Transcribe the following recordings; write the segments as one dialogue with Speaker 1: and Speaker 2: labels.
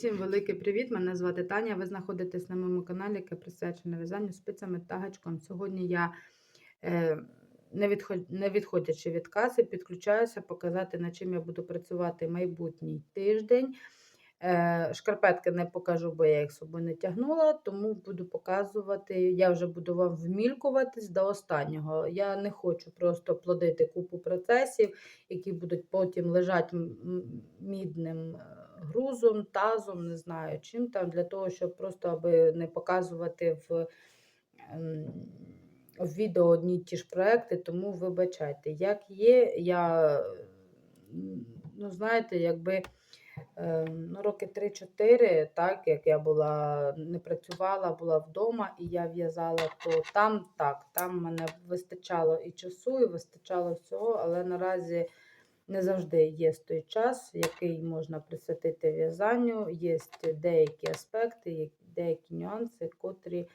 Speaker 1: Усім великий привіт! Мене звати Таня. Ви знаходитесь на моєму каналі, яке присвячене в'язанню спицями та гачком. Сьогодні я, е, не, відходячи від каси, підключаюся показати, над чим я буду працювати майбутній тиждень. Е, Шкарпетки не покажу, бо я їх собою не тягнула, тому буду показувати. Я вже буду вам вмілкуватись до останнього. Я не хочу просто плодити купу процесів, які будуть потім лежати мідним е, грузом, тазом, не знаю чим там, для того, щоб просто аби не показувати в. ем, В відео одні ті ж проекти, тому вибачайте, як є, я, ну, знаєте, якби е, ну, роки 3-4, так, як я була, не працювала, була вдома і я в'язала, то там так, там мене вистачало і часу, і вистачало всього, але наразі не завжди є той час, який можна присвятити в'язанню. Є деякі аспекти, деякі нюанси, котрі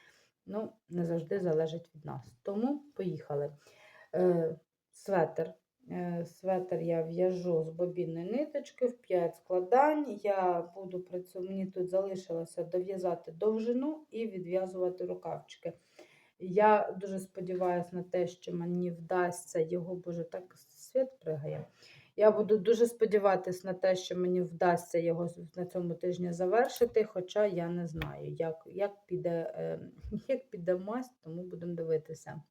Speaker 1: ну, не завжди залежать від нас. Тому поїхали. Е, светр. Е, Светр я в'яжу з бобінної ниточки в 5 складань. Я буду працювати, мені тут залишилося дов'язати довжину і відв'язувати рукавчики. Я дуже сподіваюся на те, що мені вдасться його, боже, так світ пригає. Я буду дуже сподіватися на те, що мені вдасться його на цьому тижні завершити, хоча я не знаю, як як, піде е, як піде масть, тому будемо дивитися.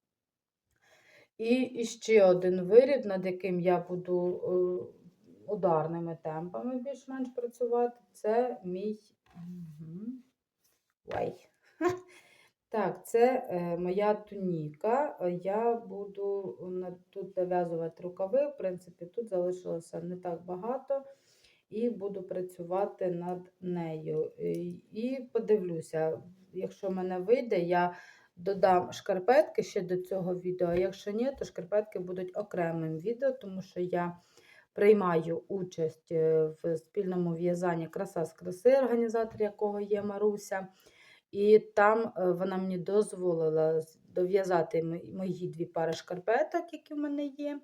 Speaker 1: І ще один виріб, над яким я буду е, ударними темпами більш-менш працювати, це мій. Угу. Так, це е, моя туніка. Я буду на- тут дов'язувати рукави. В принципі, тут залишилося не так багато, і буду працювати над нею. І, подивлюся, якщо в мене вийде, я додам шкарпетки ще до цього відео. Якщо ні, то шкарпетки будуть окремим відео, тому що я приймаю участь е, в спільному в'язанні краса з краси, організатор якого є Маруся. І там е, вона мені дозволила дов'язати мої дві пари шкарпеток, які в мене є.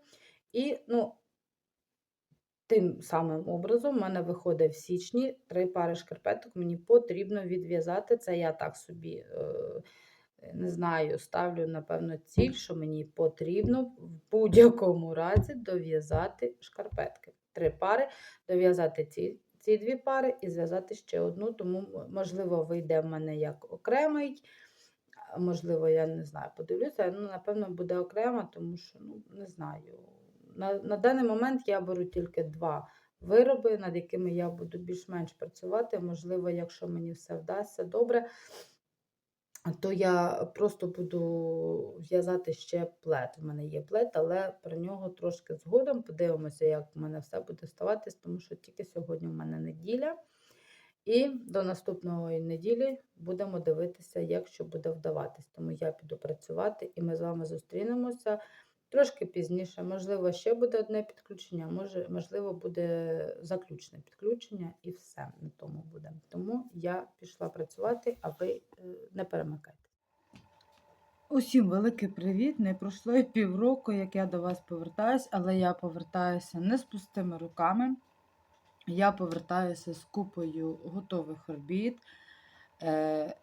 Speaker 1: І ну, тим самим образом в мене виходить в січні три пари шкарпеток. Мені потрібно відв'язати. Це я так собі е, не знаю, ставлю, напевно, ціль, що мені потрібно в будь-якому разі дов'язати шкарпетки. Три пари, дов'язати ці ці дві пари і зв'язати ще одну, тому, можливо, вийде в мене як окремий. Можливо, я не знаю, подивлюся. Ну, напевно, буде окремо, тому що ну, не знаю. На, на даний момент я беру тільки два вироби, над якими я буду більш-менш працювати. Можливо, якщо мені все вдасться добре, то я просто буду в'язати ще плед. У мене є плет, але про нього трошки згодом. Подивимося, як в мене все буде ставатись, тому що тільки сьогодні в мене неділя. І до наступної неділі будемо дивитися, як що буде вдаватись. Тому я піду працювати, і ми з вами зустрінемося трошки пізніше. Можливо, ще буде одне підключення, може, можливо, буде заключне підключення, і все на тому буде. Тому я пішла працювати, а ви е, не перемикайте. Усім великий привіт! Не пройшло і півроку, як я до вас повертаюсь, але я повертаюся не з пустими руками. Я повертаюся з купою готових робіт. Е,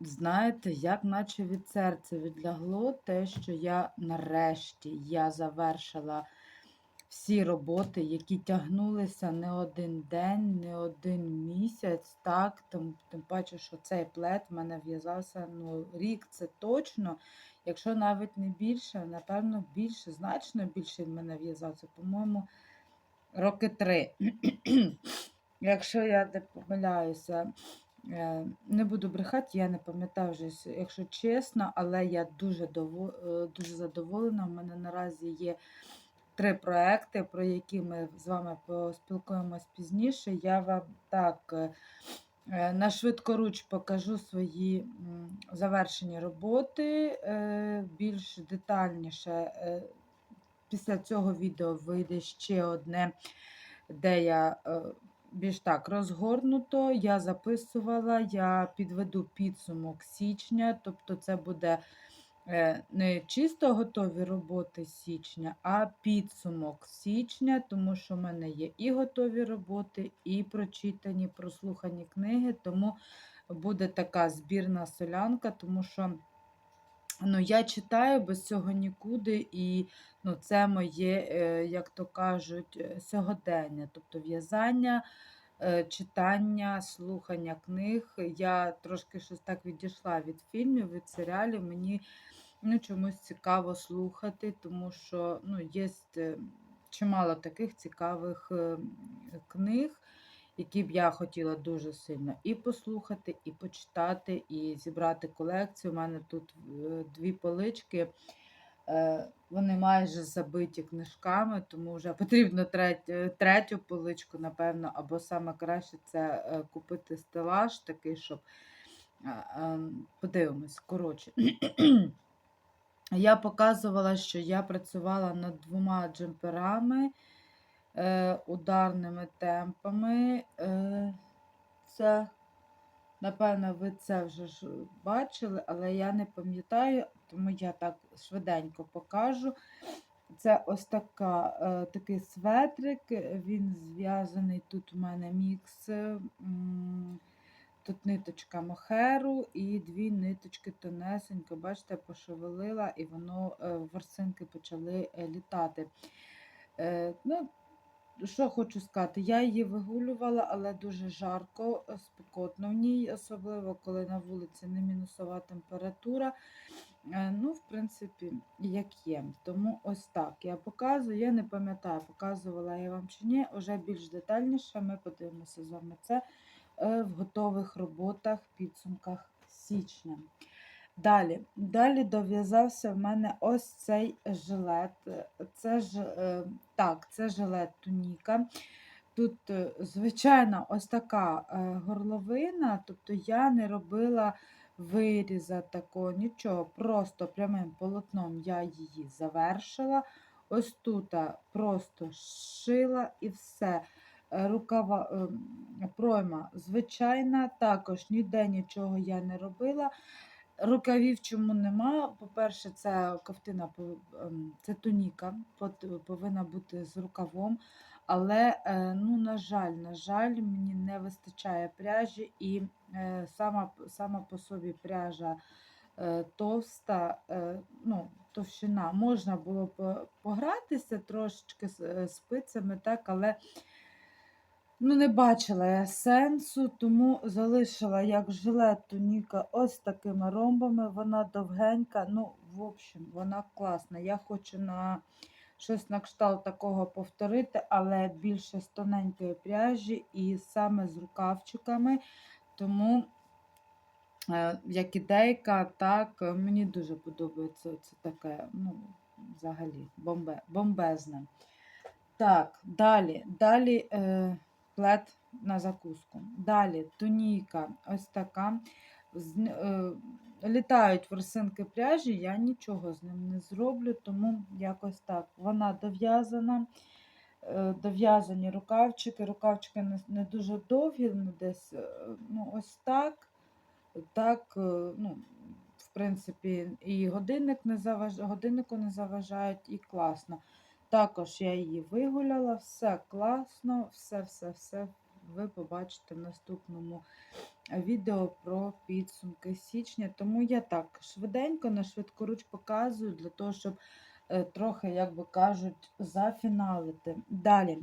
Speaker 1: знаєте, як наче від серця відлягло те, що я нарешті я завершила всі роботи, які тягнулися не один день, не один місяць. Так, тим, тим паче, що цей плет в мене в'язався ну, рік, це точно. Якщо навіть не більше, напевно, більше, значно більше він мене в'язався. По-моєму, роки три. Якщо я не помиляюся, не буду брехати, я не пам'ятаю вже, якщо чесно, але я дуже, е, дуже задоволена. У мене наразі є три проекти, про які ми з вами поспілкуємось пізніше. Я вам так е, е, на швидкоруч покажу свої завершені роботи е, більш детальніше. е, Після цього відео вийде ще одне, де я е, більш так розгорнуто. Я записувала, я підведу підсумок січня, тобто це буде е, не чисто готові роботи січня, а підсумок січня, тому що в мене є і готові роботи, і прочитані, прослухані книги, тому буде така збірна солянка, тому що ну, я читаю без цього нікуди, і ну, це моє, е, як то кажуть, е, сьогодення, тобто в'язання. е, Читання, слухання книг. Я трошки щось так відійшла від фільмів, від серіалів. Мені ну, чомусь цікаво слухати, тому що ну, є чимало таких цікавих е, книг, які б я хотіла дуже сильно і послухати, і почитати, і зібрати колекцію. У мене тут е, дві полички. Е, Вони майже забиті книжками, тому вже потрібно третю, третю поличку, напевно, або саме краще це е, купити стелаж такий, щоб подивимось. Коротше. Я показувала, що я працювала над двома джемперами е, ударними темпами. Е, це, напевно, ви це вже ж бачили, але я не пам'ятаю, тому я так швиденько покажу. Це ось така, е, такий светрик, він зв'язаний. Тут у мене мікс. Тут ниточка мохеру і дві ниточки тонесенько, бачите, пошевелила, і воно е, ворсинки почали е, літати. Е, ну, що хочу сказати, я її вигулювала, але дуже жарко, е, спекотно в ній, особливо коли на вулиці не мінусова температура. Е, Ну, в принципі, як є. Тому ось так я показую. Я не пам'ятаю, показувала я вам чи ні, вже більш детальніше ми подивимося з вами це е, в готових роботах, підсумках січня. Далі, далі дов'язався в мене ось цей жилет. Це ж, е, так, це жилет туніка. Тут, е, звичайно, ось така е, горловина, тобто я не робила виріза такого, нічого, просто прямим полотном я її завершила. Ось тут просто шила і все. Рукава пройма звичайна, також ніде нічого я не робила. Рукавів чому нема? По-перше, це ковтина, ем, це туніка, повинна бути з рукавом. Але, е, ну, на жаль, на жаль, мені не вистачає пряжі, і е, сама, сама по собі пряжа е, товста, ну, товщина. Можна було по- погратися трошечки з спицями, так, але Ну, не бачила я сенсу, тому залишила як жилет туніка ось такими ромбами. Вона довгенька. Ну, в общем, вона класна. Я хочу на щось на кшталт такого повторити, але більше з тоненької пряжі і саме з рукавчиками. Тому, е, як ідейка, так, мені дуже подобається це таке, ну, взагалі, бомбе, бомбезне. Так, далі, далі е, плед на закуску. Далі туніка ось така. Е, літають ворсинки пряжі, я нічого з ним не зроблю, тому якось так. Вона дов'язана, е, дов'язані рукавчики. Рукавчики не, дуже довгі, десь е, ну, ось так. Так, ну, в принципі, і годинник не заваж... годиннику не заважають, і класно. Також я її вигуляла, все класно, все-все-все ви побачите в наступному відео про підсумки січня. Тому я так швиденько на швидкоруч показую для того, щоб е, трохи, як би кажуть, зафіналити. Далі.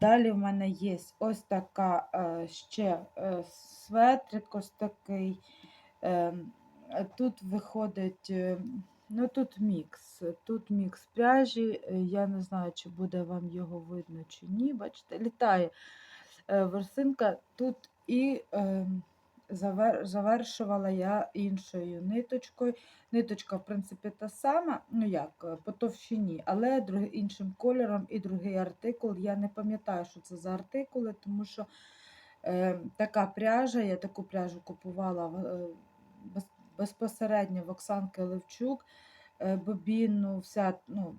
Speaker 1: Далі в мене є ось така е, ще е, светрик, ось такий. Е, тут виходить. Ну, тут мікс. Тут мікс пряжі. е, Я не знаю, чи буде вам його видно, чи ні. Бачите, літає е, ворсинка. Тут і е, завер, завершувала я іншою ниточкою. Ниточка, в принципі, та сама, ну як, по товщині, але іншим кольором і другий артикул. Я не пам'ятаю, що це за артикули, тому що е, така пряжа, я таку пряжу купувала е, безпосередньо в Оксанки Левчук е, бобінну, вся, ну,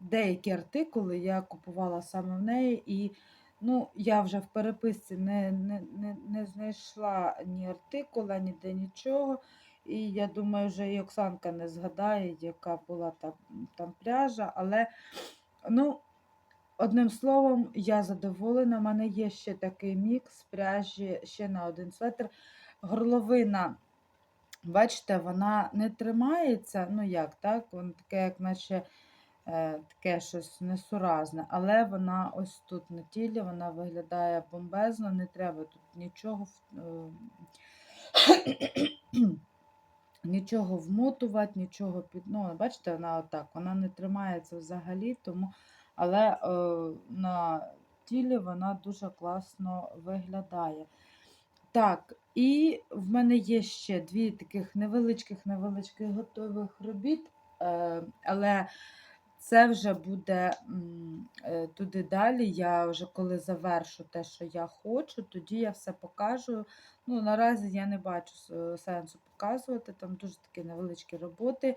Speaker 1: деякі артикули я купувала саме в неї, і ну, я вже в переписці не, не, не, не знайшла ні артикула, ніде нічого. І я думаю, вже і Оксанка не згадає, яка була там, там пряжа, але ну, одним словом, я задоволена. У мене є ще такий мікс пряжі ще на один светр. Горловина, бачите, вона не тримається. Ну як, так? Воно таке, як наче е, таке щось несуразне, але вона ось тут на тілі, вона виглядає бомбезно, не треба тут нічого. е, Нічого вмотувати, нічого під. Ну, бачите, вона отак, вона не тримається взагалі, тому, але е, на тілі вона дуже класно виглядає. Так, і в мене є ще дві таких невеличких невеличких готових робіт, е, але це вже буде е, туди далі. Я вже коли завершу те, що я хочу, тоді я все покажу. Ну, наразі я не бачу сенсу показувати, там дуже такі невеличкі роботи.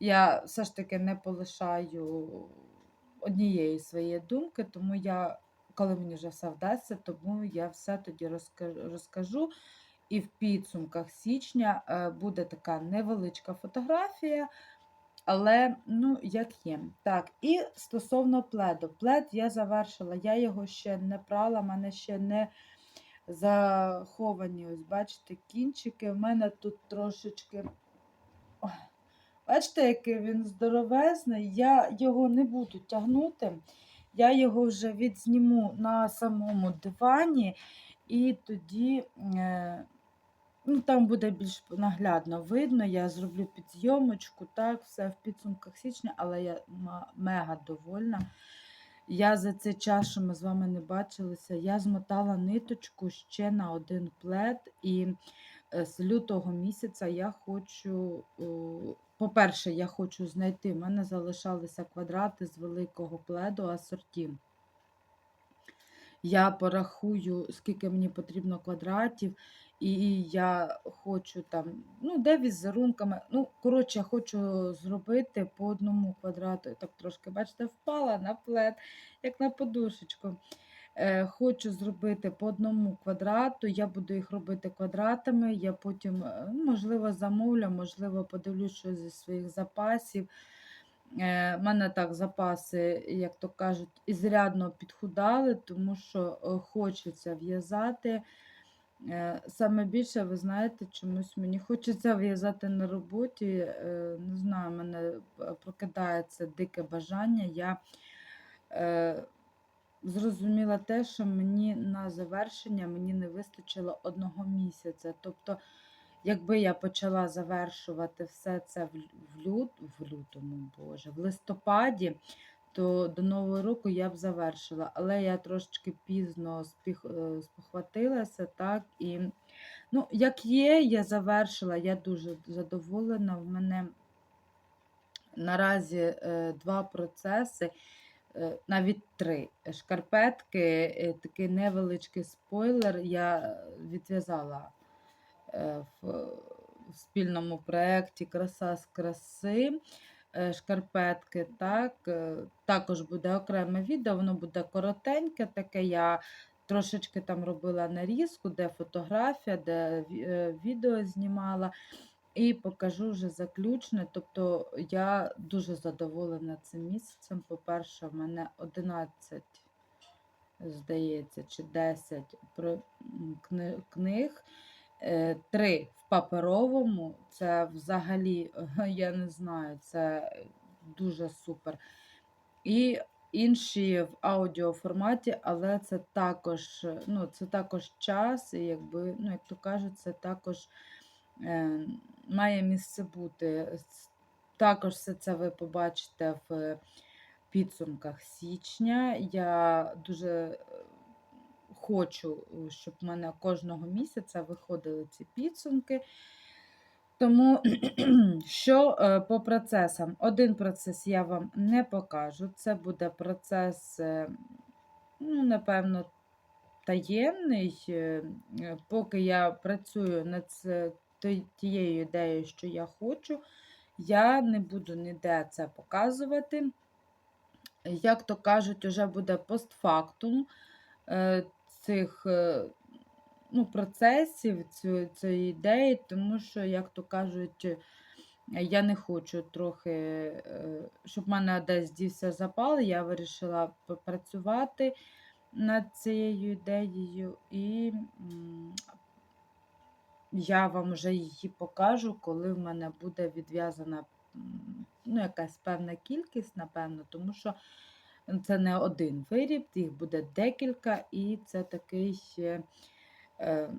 Speaker 1: Я все ж таки не полишаю однієї своєї думки, тому я, коли мені вже все вдасться, тому я все тоді розкажу. І в підсумках січня е, буде така невеличка фотографія, але ну, як є. Так, і стосовно пледу. Плед я завершила, я його ще не прала, в мене ще не заховані, ось бачите, кінчики. У мене тут трошечки. Ой, Бачите, який він здоровезний. Я його не буду тягнути. Я його вже відзніму на самому дивані, і тоді е, ну, там буде більш наглядно видно. Я зроблю підзйомочку, так, все в підсумках січня, але я мега довольна. Я за цей час, що ми з вами не бачилися, я змотала ниточку ще на один плед. І з лютого місяця я хочу, по-перше, я хочу знайти, в мене залишалися квадрати з великого пледу асорті. Я порахую, скільки мені потрібно квадратів, і я хочу там, ну, де візерунками. Ну, коротше, я хочу зробити по одному квадрату. Так трошки, бачите, впала на плед, як на подушечку. Е, хочу зробити по одному квадрату. Я буду їх робити квадратами. Я потім, е, ну, можливо, замовлю, можливо, подивлюсь щось зі своїх запасів. Е, в мене так запаси, як то кажуть, ізрядно підхудали, тому що е, хочеться в'язати. Е, Саме більше, ви знаєте, чомусь мені хочеться в'язати на роботі. е, Не знаю, в мене е, прокидається дике бажання. Я е, зрозуміла те, що мені на завершення мені не вистачило одного місяця. Тобто, якби я почала завершувати все це в, лют, в лютому, боже, в листопаді, то до Нового року я б завершила. Але я трошечки пізно спіх, е, спохватилася, так, і ну, як є, я завершила, я дуже задоволена. В мене наразі е, два процеси, навіть три шкарпетки, е, такий невеличкий спойлер. Я відв'язала е, в, спільному проєкті Краса з краси. е, Шкарпетки, так, е, також буде окреме відео, воно буде коротеньке, таке я трошечки там робила нарізку, де фотографія, де е, відео знімала. І покажу вже заключне. Тобто я дуже задоволена цим місяцем. По-перше, в мене 11, здається, чи 10 про- книг. Е, Три в паперовому. Це взагалі, я не знаю, це дуже супер. І інші в аудіоформаті, але це також, ну, це також час, і якби, ну, як то кажуть, це також е, має місце бути. Також все це ви побачите в підсумках січня. Я дуже е, хочу, е, щоб в мене кожного місяця виходили ці підсумки. Тому що е, по процесам? Один процес я вам не покажу. Це буде процес, е, ну, напевно, таємний. Е, е, Поки я працюю над тією ідеєю, що я хочу, я не буду ніде це показувати. Як то кажуть, уже буде постфактум е, цих е, ну, процесів цієї ідеї, тому що, як то кажуть, я не хочу трохи, е, щоб в мене десь дівся запал. Я вирішила попрацювати над цією ідеєю, і я вам вже її покажу, коли в мене буде відв'язана ну, якась певна кількість, напевно, тому що це не один виріб, їх буде декілька, і це такий е,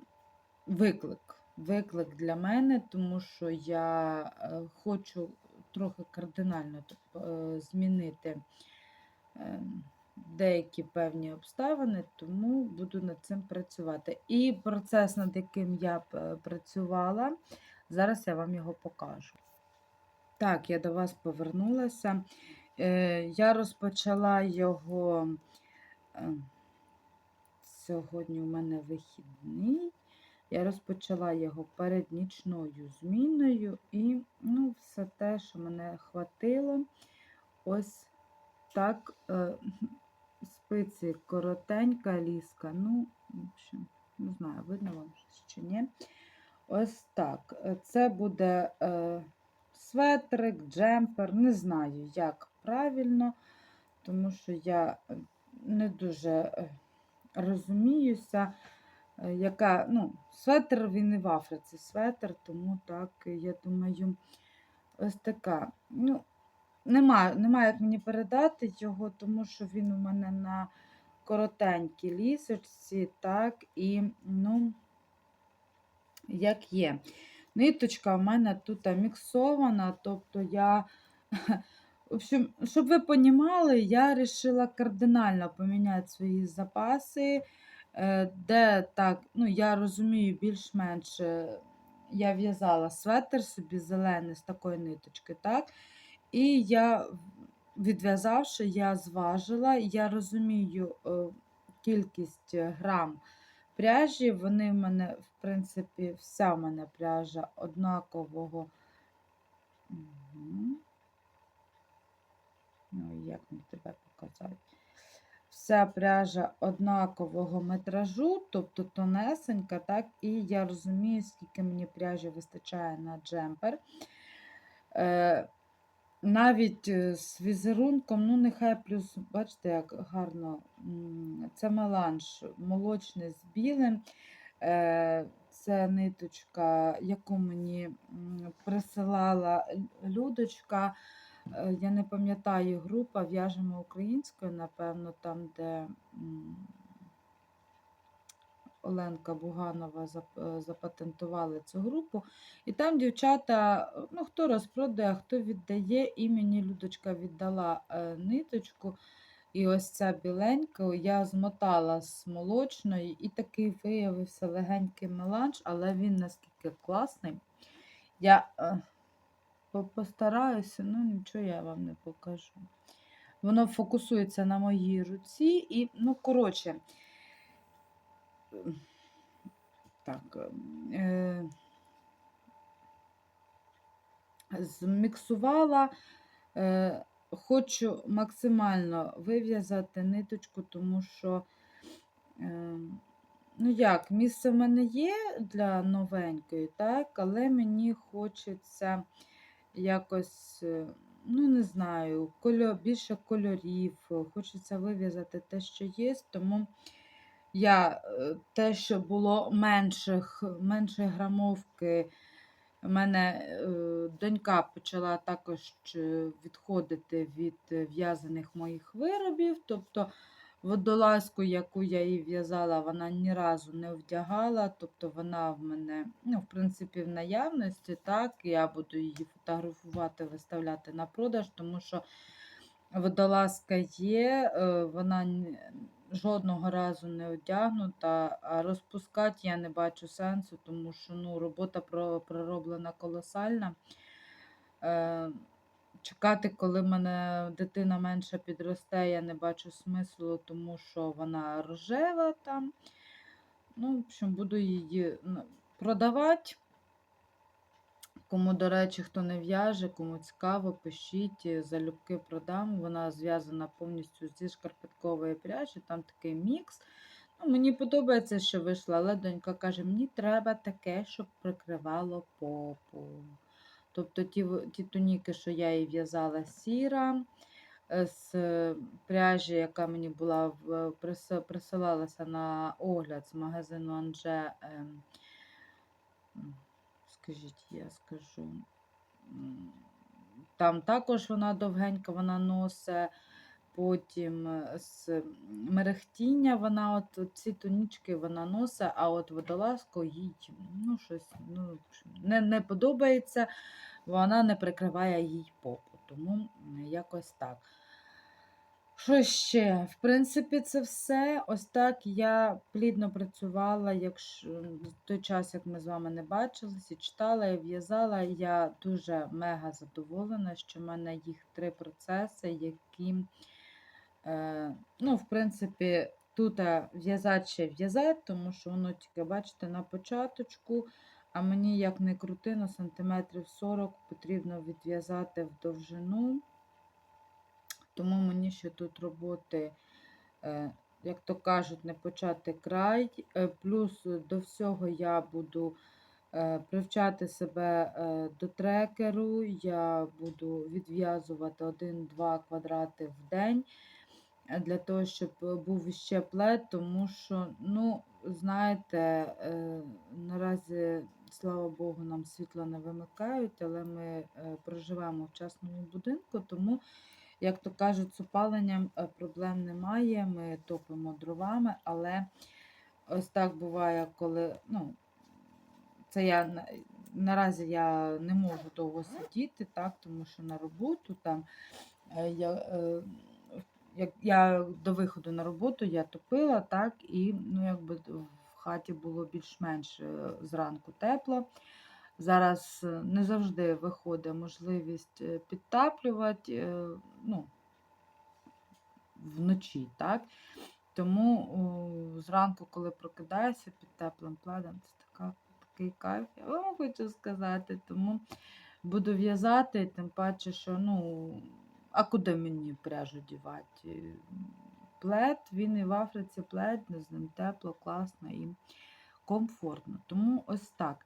Speaker 1: виклик. Виклик для мене, тому що я е, хочу трохи кардинально е, змінити е, деякі певні обставини, тому буду над цим працювати. І процес, над яким я е, працювала, зараз я вам його покажу. Так, я до вас повернулася. Е, Я розпочала його. е, Сьогодні у мене вихідний. Я розпочала його перед нічною зміною, і ну, все те, що мене хватило, ось так спиці коротенька ліска. Ну, в общем, не знаю, видно вам чи ні. Ось так. Це буде е, светрик, джемпер, не знаю, як правильно, тому що я не дуже е, розуміюся, е, яка, ну, светр він і в Африці светр, тому так, я думаю, ось така. Ну, немає, немає як мені передати його, тому що він у мене на коротенькій лісочці, так, і, ну, як є. Ниточка в мене тут міксована, тобто я, в общем, щоб ви понімали, я вирішила кардинально поміняти свої запаси, е, де так, ну, я розумію, більш-менш е, я в'язала светр собі зелений з такої ниточки, так? І я, відв'язавши, я зважила, я розумію е, кількість е, грам пряжі. Вони в мене, в принципі, вся в мене пряжа однакового. Ну, як мені тебе показати? Вся пряжа однакового метражу, тобто тонесенька, так, і я розумію, скільки мені пряжі вистачає на джемпер. Е, навіть е, з візерунком, ну, нехай плюс, бачите, як гарно, це меланж молочний з білим. Е, Це ниточка, яку мені присилала Людочка. Е, Я не пам'ятаю група, в'яжемо українською, напевно, там, де Оленка Буганова е, запатентували цю групу. І там дівчата, е, ну хто розпродає, хто віддає, і мені Людочка віддала е, ниточку. І ось ця біленька я змотала з молочної, і такий виявився легенький меланж, але він наскільки класний. Я постараюся, ну нічого я вам не покажу. Воно фокусується на моїй руці, і, ну, коротше, так, е, зміксувала. Е, хочу максимально вив'язати ниточку, тому що, е, ну як, місце в мене є для новенької, так, але мені хочеться якось, е, ну не знаю, більше кольорів, хочеться вив'язати те, що є, тому я е, те, що було менших, менше грамовки, у мене е, донька почала також е, відходити від в'язаних моїх виробів. Тобто водолазку, яку я їй в'язала, вона ні разу не вдягала. Тобто вона в мене, ну, в принципі, в наявності. так, Я буду її фотографувати, виставляти на продаж, тому що водолазка є, вона жодного разу не одягнута, а розпускати я не бачу сенсу, тому що ну, робота пророблена колосальна. Е, Чекати, коли мене дитина менше підросте, я не бачу смислу, тому що вона рожева там. Ну, в общем, буду її ну, продавати. Кому, до речі, хто не в'яже, кому цікаво, пишіть, е, залюбки продам. Вона зв'язана повністю зі шкарпеткової пряжі, там такий мікс.
Speaker 2: Ну, мені подобається, що вийшла, але донька каже, мені треба таке, щоб прикривало попу. Тобто ті, ті туніки, що я їй в'язала сіра, е, з е, пряжі, яка мені була присилалася на огляд з магазину Анже. Скажіть, я скажу. Там також вона довгенька, вона носить. Потім е, з мерехтіння вона от ці тонічки вона носить, а от водолазку їй ну, щось ну, не, не подобається, вона не прикриває їй попу. Тому якось так. Що ще? В принципі, це все. Ось так я плідно працювала, якщо в той час, як ми з вами не бачилися, читала і в'язала. Я дуже мега задоволена, що в мене їх три процеси, які, е, ну, в принципі, тут е, в'язати ще в'язати, тому що воно тільки, бачите, на початочку. А мені, як не крути, на сантиметрів 40 потрібно відв'язати в довжину. Тому мені ще тут роботи, е, як то кажуть, не почати край. Е, Плюс до всього я буду е, привчати себе е, до трекеру, я буду відв'язувати 1-2 квадрати в день е, для того, щоб е, був іще плед, тому що, ну, знаєте, е, наразі, слава Богу, нам світло не вимикають, але ми е, проживаємо в частному будинку, тому як то кажуть, з опаленням е, проблем немає. Ми топимо дровами, але ось так буває, коли ну, це я наразі я не можу довго сидіти, так, тому що на роботу там е, я, е, як я до виходу на роботу я топила, так, і ну, якби в хаті було більш-менш зранку тепло. Зараз е, не завжди виходить можливість е, підтаплювати е, ну, вночі, так? Тому о, зранку, коли прокидаєшся під теплим пледом, це така, такий кайф, я вам хочу сказати. Тому буду в'язати, тим паче, що ну, а куди мені пряжу дівати? Плед, він і в Африці плед, з ним тепло, класно і комфортно. Тому ось так.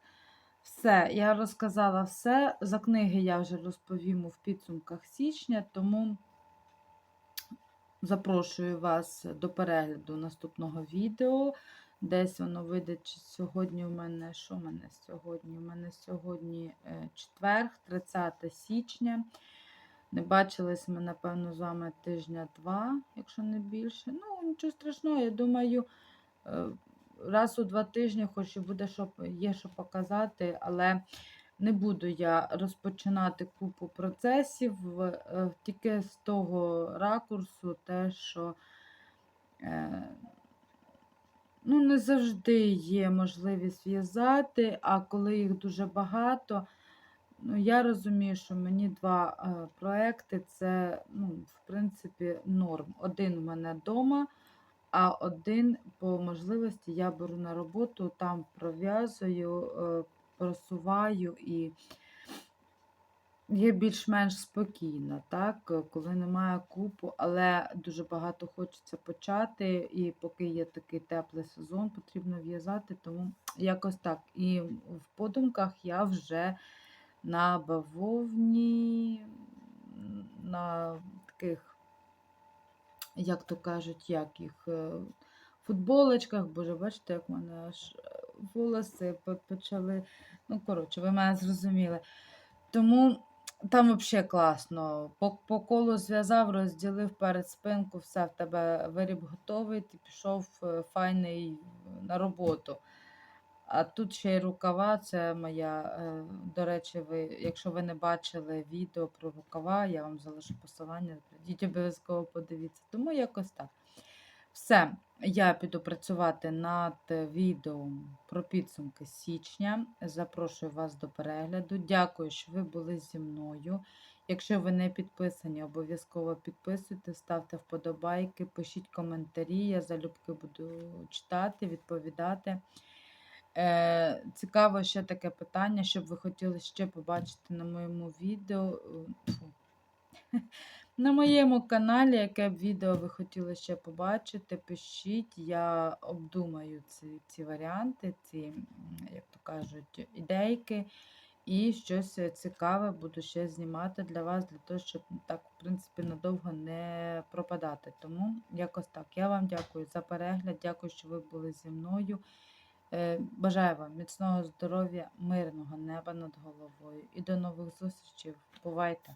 Speaker 2: Все, я розказала все. За книги я вже розповім у підсумках січня, тому запрошую вас до перегляду наступного відео. Десь воно вийде сьогодні. У мене що у мене сьогодні? У мене сьогодні е, четверг, 30 січня. Не бачились ми, напевно, з вами тижня-два, якщо не більше. Ну, нічого страшного, я думаю, е, раз у два тижні, хоч і буде що, є що показати, але не буду я розпочинати купу процесів е, тільки з того ракурсу, те, що е, ну, не завжди є можливість в'язати, а коли їх дуже багато. Ну, я розумію, що мені два е, проекти це, ну, в принципі, норм. Один у мене вдома, а один по можливості я беру на роботу, там пров'язую, е, просуваю і є більш-менш спокійно, так, коли немає купу, але дуже багато хочеться почати, і поки є такий теплий сезон, потрібно в'язати, тому якось так. І в подумках я вже на бавовні, на таких, як то кажуть, як е, футболочках. Боже, бачите, як в мене аж е, волоси почали. Ну, коротше, ви мене зрозуміли. Тому там взагалі класно. По, по колу зв'язав, розділив перед спинку, все в тебе виріб готовий, ти пішов е, файний на роботу. А тут ще й рукава, це моя, е, до речі, ви, якщо ви не бачили відео про рукава, я вам залишу посилання, прийдіть обов'язково подивіться. Тому якось так. Все, я піду працювати над відео про підсумки січня. Запрошую вас до перегляду. Дякую, що ви були зі мною. Якщо ви не підписані, обов'язково підписуйтесь, ставте вподобайки, пишіть коментарі. Я залюбки буду читати, відповідати. Е, цікаво ще таке питання, щоб ви хотіли ще побачити на моєму відео. е. На моєму каналі, яке б відео ви хотіли ще побачити, пишіть, я обдумаю ці, ці варіанти, ці, як то кажуть, ідейки. І щось цікаве буду ще знімати для вас, для того, щоб так, в принципі, надовго не пропадати. Тому якось так. Я вам дякую за перегляд, дякую, що ви були зі мною. Е, Бажаю вам міцного здоров'я, мирного неба над головою і до нових зустрічей. Бувайте!